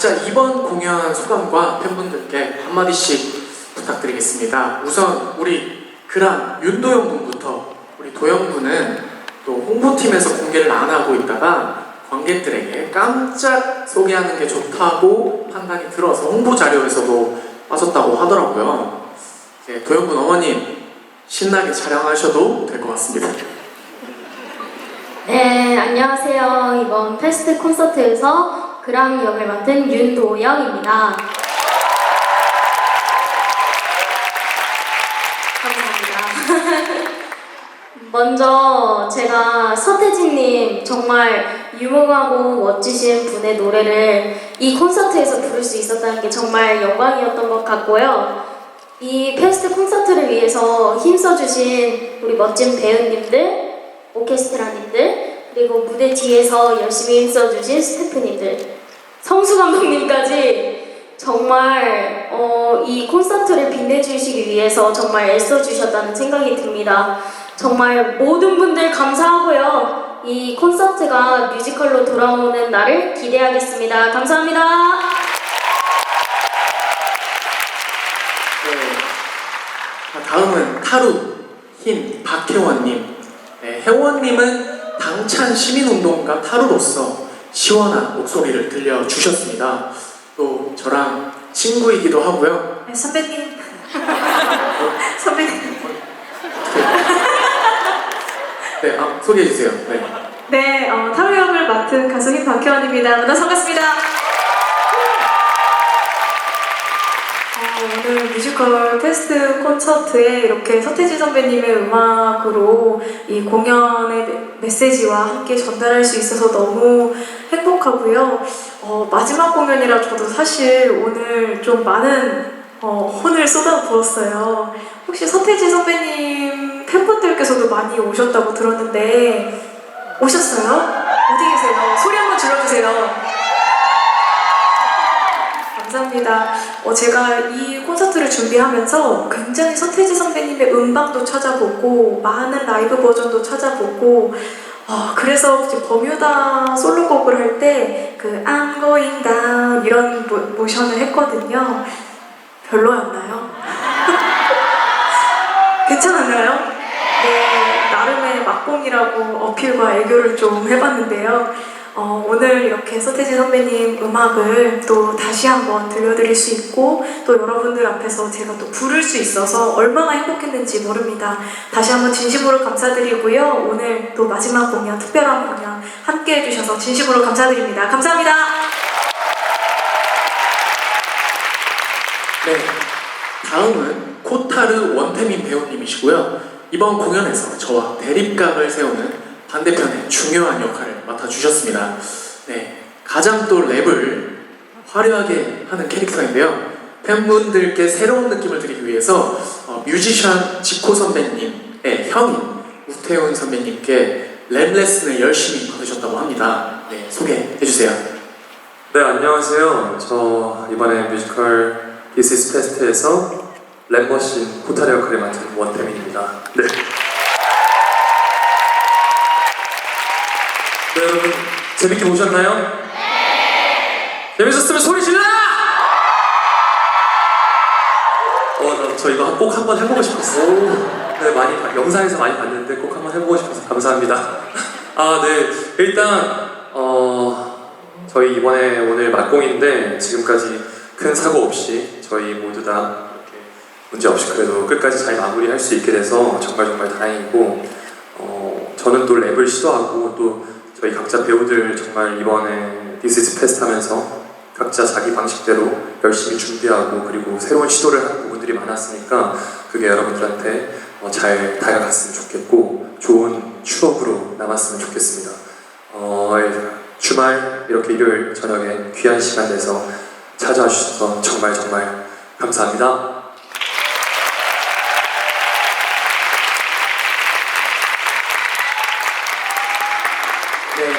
각자 이번 공연 소감과 팬분들께 한마디씩 부탁드리겠습니다. 우선 우리 그란 윤도영 군부터 우리 도영 군은 또 홍보팀에서 공개를 안 하고 있다가 관객들에게 깜짝 소개하는 게 좋다고 판단이 들어서 홍보 자료에서도 빠졌다고 하더라고요. 이제 도영 군 어머님 신나게 촬영하셔도 될 것 같습니다. 네, 안녕하세요. 이번 페스트 콘서트에서 그랑 역을 맡은 윤도영입니다. 감사합니다. 먼저 제가 서태진님 정말 유명하고 멋지신 분의 노래를 이 콘서트에서 부를 수 있었다는 게 정말 영광이었던 것 같고요. 이 페스트 콘서트를 위해서 힘써주신 우리 멋진 배우님들, 오케스트라님들, 그리고 무대 뒤에서 열심히 힘써주신 스태프님들, 성수 감독님까지 정말 어, 이 콘서트를 빛내주시기 위해서 정말 애써주셨다는 생각이 듭니다. 정말 모든 분들 감사하고요. 이 콘서트가 뮤지컬로 돌아오는 날을 기대하겠습니다. 감사합니다. 네. 자, 다음은 타루 흰 박혜원님. 네, 혜원님은 당찬 시민운동가 타루로서 시원한 목소리를 들려주셨습니다. 또 저랑 친구이기도 하고요. 네, 선배님. 선배님. 네, 아, 소개해주세요. 네. 네, 어, 타로 역을 맡은 가수인 박혜원입니다. 만나서 반갑습니다. 어, 오늘 뮤지컬 페스트 콘서트에 이렇게 서태지 선배님의 음악으로 이 공연의 메- 메시지와 함께 전달할 수 있어서 너무 행복하고요. 어, 마지막 공연이라 저도 사실 오늘 좀 많은 어, 혼을 쏟아 부었어요. 혹시 서태지 선배님 팬분들께서도 많이 오셨다고 들었는데 오셨어요? 어디 계세요? 소리 한번 질러주세요. 감사합니다. 어, 제가 이 콘서트를 준비하면서 굉장히 서태지 선배님의 음방도 찾아보고 많은 라이브 버전도 찾아보고 어, 그래서 이제 버뮤다 솔로곡을 할 때 그 I'm going down 이런 모, 모션을 했거든요. 별로였나요? 괜찮았나요? 네, 나름의 막공이라고 어필과 애교를 좀 해봤는데요. 어, 오늘 이렇게 서태지 선배님 음악을 또 다시 한번 들려드릴 수 있고 또 여러분들 앞에서 제가 또 부를 수 있어서 얼마나 행복했는지 모릅니다. 다시 한번 진심으로 감사드리고요. 오늘 또 마지막 공연, 특별한 공연 함께 해주셔서 진심으로 감사드립니다. 감사합니다. 네. 다음은 코타르 원태민 배우님이시고요. 이번 공연에서 저와 대립각을 세우는 반대편의 중요한 역할을 맡아주셨습니다. 네. 가장 또 랩을 화려하게 하는 캐릭터인데요. 팬분들께 새로운 느낌을 드리기 위해서 어, 뮤지션 지코 선배님의 형인 우태훈 선배님께 랩 레슨을 열심히 받으셨다고 합니다. 네, 소개해주세요. 네, 안녕하세요. 저 이번에 뮤지컬 This is Fest에서 랩머신 코타르 역할을 맡은 원태민입니다. 네. 네, 재밌게 보셨나요? 네! 재밌었으면 소리 질러! 어, 저, 저 이거 꼭 한번 해보고 싶었어요. 네, 많이 봐- 영상에서 많이 봤는데 꼭 한번 해보고 싶어서 감사합니다. 아, 네, 일단 어. 저희 이번에 오늘 막공인데 지금까지 큰 사고 없이 저희 모두 다 문제 없이 그래도 끝까지 잘 마무리할 수 있게 돼서 정말 정말 다행이고 어, 저는 또 랩을 시도하고 또 저희 각자 배우들 정말 이번에 is Fest 하면서 각자 자기 방식대로 열심히 준비하고 그리고 새로운 시도를 하는 부분들이 많았으니까 그게 여러분들한테 어, 잘 다가갔으면 좋겠고 좋은 추억으로 남았으면 좋겠습니다. 어, 주말 이렇게 일요일 저녁에 귀한 시간 내서 찾아와 주셔서 정말 정말 감사합니다. 네,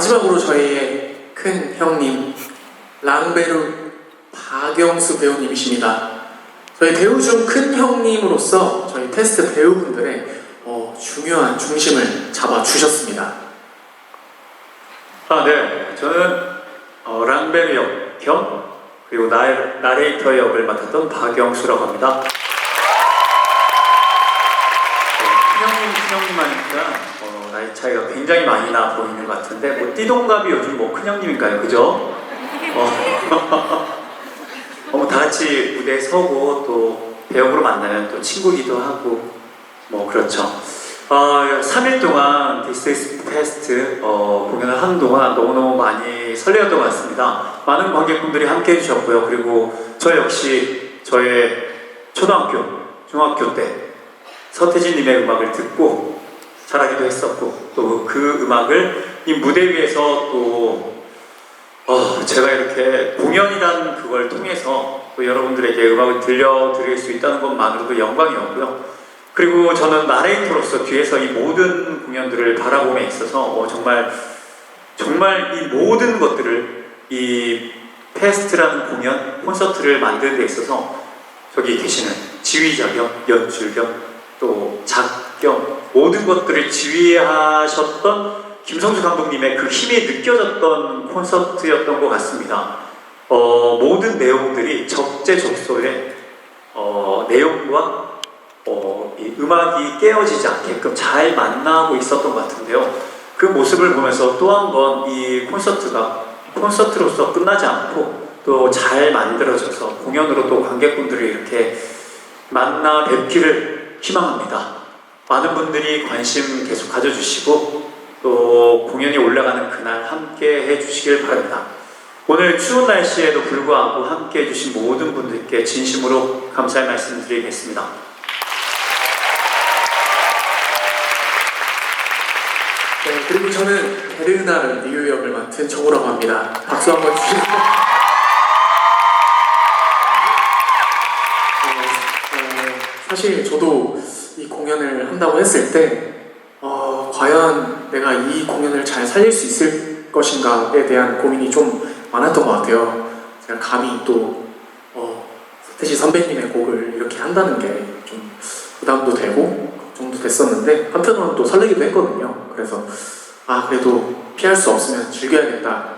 마지막으로 저희의 큰 형님 랑베르 박영수 배우님이십니다. 저희 배우 중 큰 형님으로서 저희 테스트 배우분들의 어, 중요한 중심을 잡아 주셨습니다. 아, 네. 저는 어, 랑베르 역 겸 그리고 나, 나레이터 역을 맡았던 박영수라고 합니다. 네, 큰형님, 큰형님 하니까 어, 나이 차이가 굉장히 많이 나 보이는 것 같은데 뭐 띠동갑이 요즘 뭐 큰형님인가요? 그죠? 어, 어, 뭐다 같이 무대에 서고 또 배역으로 만나면 또 친구기도 하고 뭐 그렇죠. 어, 3일 동안 디스이스 페스트 어, 공연을 하는 동안 너무너무 많이 설레었던 것 같습니다. 많은 관객분들이 함께 해주셨고요. 그리고 저 역시 저의 초등학교, 중학교 때 서태지님의 음악을 듣고 자라기도 했었고 또 그 음악을 이 무대 위에서 또 어, 제가 이렇게 공연이라는 그걸 통해서 또 여러분들에게 음악을 들려드릴 수 있다는 것만으로도 영광이었고요. 그리고 저는 나레이터로서 뒤에서 이 모든 공연들을 바라봄에 있어서 어, 정말 정말 이 모든 것들을 이 페스트라는 공연 콘서트를 만드는 데 있어서 저기 계시는 지휘자 겸 연출 겸 또 작겸 모든 것들을 지휘하셨던 김성주 감독님의 그 힘이 느껴졌던 콘서트였던 것 같습니다. 어, 모든 내용들이 적재적소에 어, 내용과 어, 이 음악이 깨어지지 않게끔 잘 만나고 있었던 것 같은데요. 그 모습을 보면서 또 한 번 이 콘서트가 콘서트로서 끝나지 않고 또 잘 만들어져서 공연으로 또 관객분들이 이렇게 만나 뵙기를 희망합니다. 많은 분들이 관심 계속 가져주시고 또 공연이 올라가는 그날 함께 해주시길 바랍니다. 오늘 추운 날씨에도 불구하고 함께 해주신 모든 분들께 진심으로 감사의 말씀 드리겠습니다. 네, 그리고 저는 베르나르 리우 역을 맡은 정우라고 합니다. 박수 한번 주시고. 어, 어, 사실 저도 이 공연을 한다고 했을 때, 어, 과연 내가 이 공연을 잘 살릴 수 있을 것인가에 대한 고민이 좀 많았던 것 같아요. 제가 감히 또, 어, 서태지 선배님의 곡을 이렇게 한다는 게 좀 부담도 되고, 걱정도 됐었는데, 한편으로는 또 설레기도 했거든요. 그래서, 아, 그래도 피할 수 없으면 즐겨야겠다.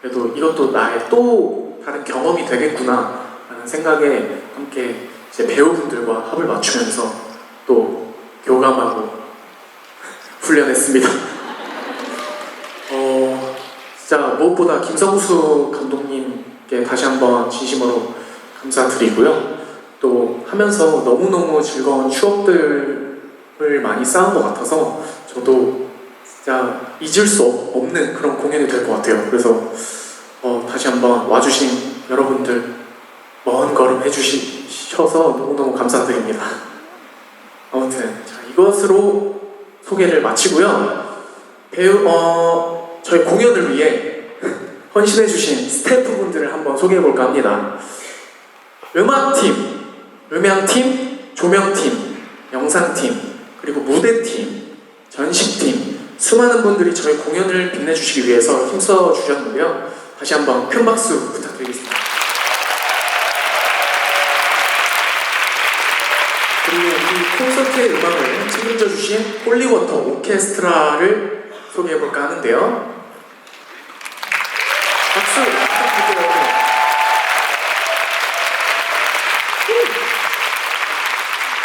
그래도 이것도 나의 또 다른 경험이 되겠구나. 라는 생각에 함께 제 배우분들과 합을 맞추면서 또 교감하고 훈련했습니다. 어, 진짜 무엇보다 김성수 감독님께 다시 한번 진심으로 감사드리고요. 또 하면서 너무너무 즐거운 추억들을 많이 쌓은 것 같아서 저도 진짜 잊을 수 없- 없는 그런 공연이 될 것 같아요. 그래서 어, 다시 한번 와주신 여러분들 먼 걸음 해주셔서 너무너무 감사드립니다. 아무튼 자, 이것으로 소개를 마치고요. 배우 어 저희 공연을 위해 헌신해주신 스태프분들을 한번 소개해볼까 합니다. 음악팀, 음향팀, 조명팀, 영상팀, 그리고 무대팀, 전식팀 수많은 분들이 저희 공연을 빛내주시기 위해서 힘써 주셨는데요. 다시 한번 큰 박수 부탁드리겠습니다. 그리고 이 콘서트의 음악을 주신 홀리워터 오케스트라를 소개해볼까 하는데요. 박수 부탁드려요.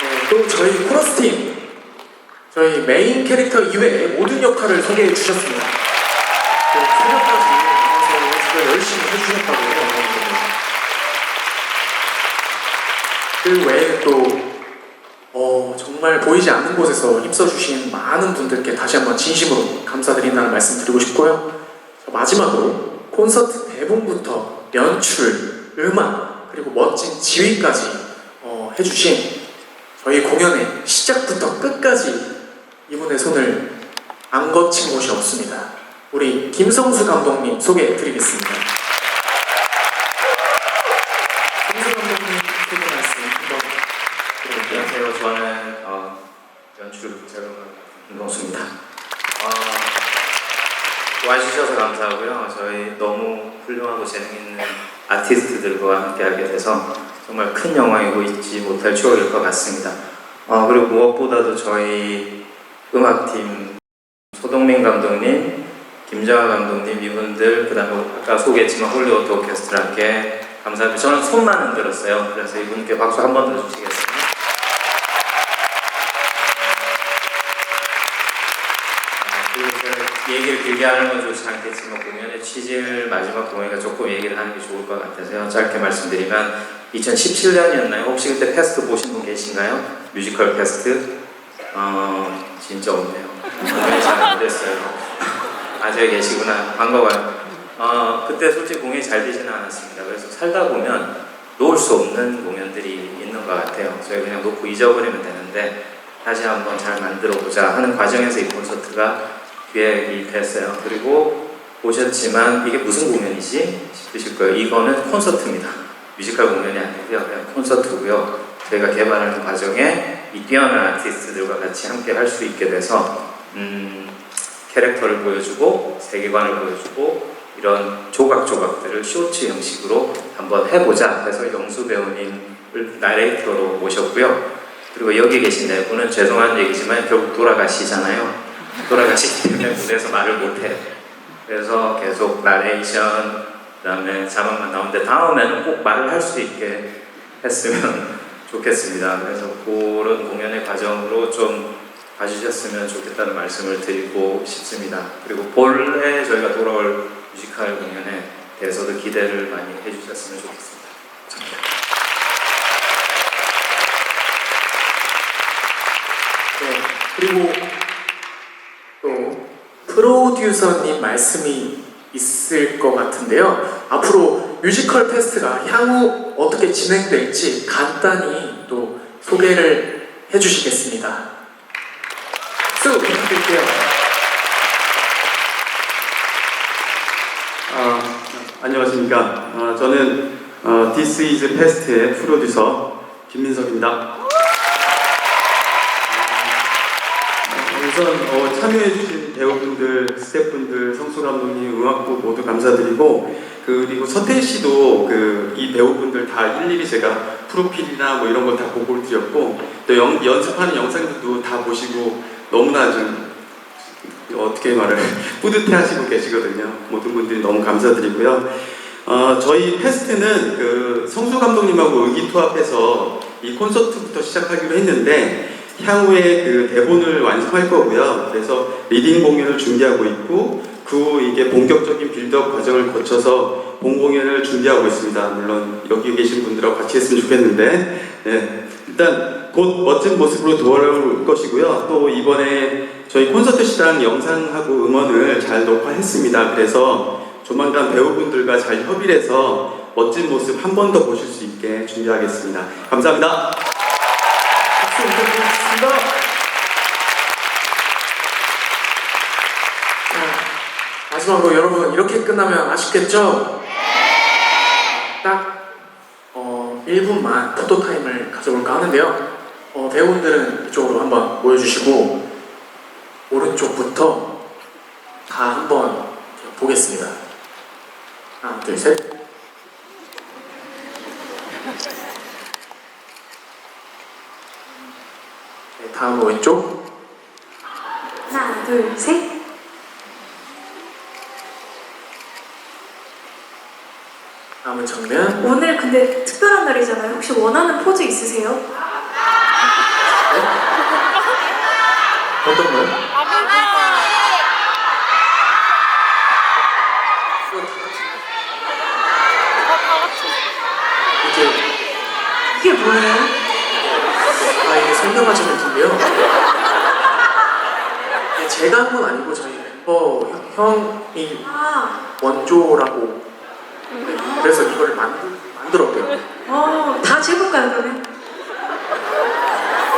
네, 또 저희 코러스 팀, 저희 메인 캐릭터 이외의 모든 역할을 소개해 주셨습니다. 그 새벽까지 나와서 진짜 열심히 해주셨다고 해요. 그 외에 또 어, 정말 보이지 않는 곳에서 힘써주신 많은 분들께 다시 한번 진심으로 감사드린다는 말씀 드리고 싶고요. 자, 마지막으로 콘서트 대본부터 연출, 음악, 그리고 멋진 지휘까지 어, 해주신 저희 공연의 시작부터 끝까지 이분의 손을 안 거친 곳이 없습니다. 우리 김성수 감독님 소개해 드리겠습니다. 김성수 감독님 소개 말씀 한번 드려볼게요. 안녕하세요. 저는 어, 연출 부채로 김동수입니다. 어, 와주셔서 감사하고요. 저희 너무 훌륭하고 재능 있는 아티스트들과 함께하게 돼서 정말 큰 영광이고 잊지 못할 추억일 것 같습니다. 어, 그리고 무엇보다도 저희 음악팀 소동민 감독님, 김정아 감독님 이분들 그다음에 아까 소개했지만 홀리우드 오케스트라 함께 감사합니다. 저는 손만 흔들었어요. 그래서 이분께 박수 한번 더 주시겠습니다. 아, 그리고 제가 얘기를 길게 하는 건 좋지 않겠지만 공연의 취지를 마지막 공연이니까 조금 얘기를 하는 게 좋을 것 같아서요. 짧게 말씀드리면 2017년이었나요? 혹시 그때 페스트 보신 분 계신가요? 뮤지컬 페스트? 어, 진짜 없네요. 공연이 잘안 됐어요. 아직 계시구나. 반가워요. 어, 그때 솔직히 공연이 잘 되지는 않았습니다. 그래서 살다 보면 놓을 수 없는 공연들이 있는 것 같아요. 저희 그냥 놓고 잊어버리면 되는데 다시 한번 잘 만들어 보자 하는 과정에서 이 콘서트가 기획이 됐어요. 그리고 보셨지만 이게 무슨 공연이지 싶으실 거예요. 이거는 콘서트입니다. 뮤지컬 공연이 아니고요. 그냥 콘서트고요. 저희가 개발하는 과정에 이 뛰어난 아티스트들과 같이 함께 할 수 있게 돼서 음, 캐릭터를 보여주고 세계관을 보여주고 이런 조각조각들을 쇼츠 형식으로 한번 해보자 해서 영수 배우님을 나레이터로 모셨고요. 그리고 여기 계신 네 분은 죄송한 얘기지만 결국 돌아가시잖아요. 돌아가시기 때문에 무대에서 말을 못해요. 그래서 계속 나레이션 그다음에 자막만 나오는데 다음에는 꼭 말을 할 수 있게 했으면 좋겠습니다. 그래서 그런 공연의 과정으로 좀 봐주셨으면 좋겠다는 말씀을 드리고 싶습니다. 그리고 본래 저희가 돌아올 뮤지컬 공연에 대해서도 기대를 많이 해주셨으면 좋겠습니다. 네, 그리고 또 프로듀서님 말씀이 있을 것 같은데요. 앞으로 뮤지컬 페스트가 향후 어떻게 진행될지 간단히 또 소개를 해주시겠습니다. 박수 부탁드릴게요. 아, 안녕하십니까. 아, 저는 어, This is Fest의 프로듀서 김민석입니다. 어, 우선 어, 참여해주신 배우분들, 스태프분들, 성수 감독님, 음악부 모두 감사드리고 그리고 서태 씨도 그 이 배우분들 다 일일이 제가 프로필이나 뭐 이런 거 다 보고를 드렸고 또 연, 연습하는 영상들도 다 보시고 너무나 좀 어떻게 말을 뿌듯해 하시고 계시거든요. 모든 분들이 너무 감사드리고요. 어, 저희 페스트는 그 성수 감독님하고 의기투합해서 이 콘서트부터 시작하기로 했는데 향후에 그 대본을 완성할 거고요. 그래서 리딩 공연을 준비하고 있고 그후 이게 본격적인 빌드업 과정을 거쳐서 본 공연을 준비하고 있습니다. 물론 여기 계신 분들하고 같이 했으면 좋겠는데 네. 일단 곧 멋진 모습으로 돌아올 것이고요. 또 이번에 저희 콘서트 시당 영상하고 음원을 잘 녹화했습니다. 그래서 조만간 배우분들과 잘 협의를 해서 멋진 모습 한 번 더 보실 수 있게 준비하겠습니다. 감사합니다. 부탁드리겠습니다. 자, 마지막으로 여러분 이렇게 끝나면 아쉽겠죠? 딱 어, 1분만 포토타임을 가져볼까 하는데요. 어, 배우분들은 이쪽으로 한번 모여주시고 오른쪽부터 다 한번 보겠습니다. 하나, 둘, 셋. 다음 왼쪽. 하나, 둘, 셋. 다음은 정면. 오늘 근데 특별한 날이잖아요. 혹시 원하는 포즈 있으세요? 어떤 거요? 이게 이게 뭐예요? 아 이게 설명하지 못한데요. 이게 제가 한 건 아니고 저희 멤버 형- 형이 아, 원조라고 그래서 이걸 만들 만들었대요. 어, 다 재볼까요, 그러면?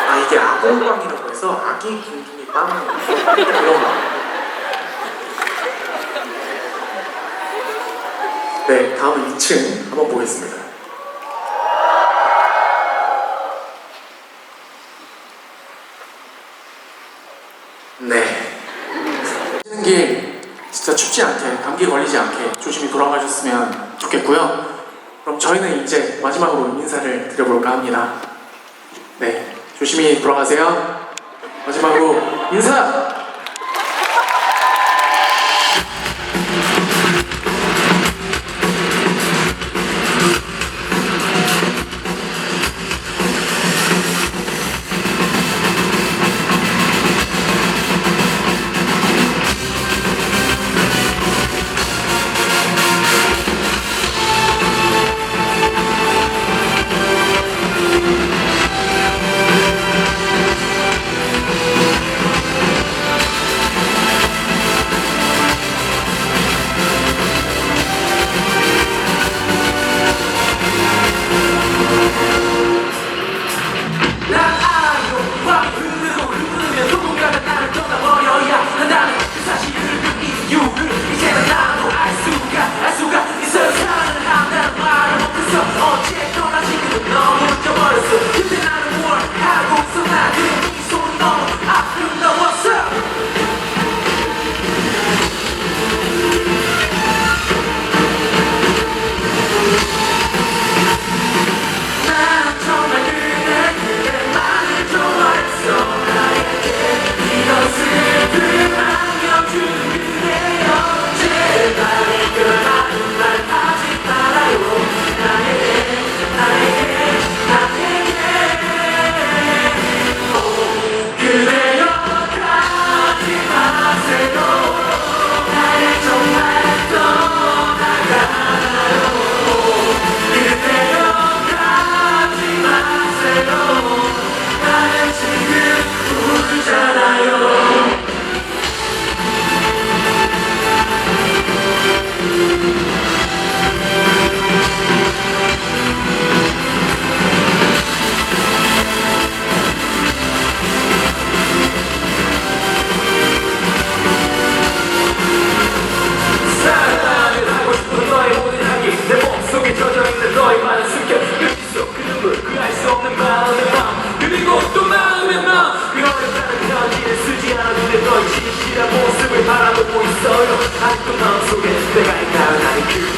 아 이게 아공빵이라고 해서 아기 둥둥이 빵 그런 거. 네, 다음은 2층 한번 보겠습니다. 네. 가시는 길 춥지 않게 감기 걸리지 않게 조심히 돌아가셨으면 좋겠고요. 그럼 저희는 이제 마지막으로 인사를 드려볼까 합니다. 네, 조심히 돌아가세요. 마지막으로 인사! 너의 진실한 모습을 바라보고 있어요. 아직도 마음속에 내가 있다는 나의 그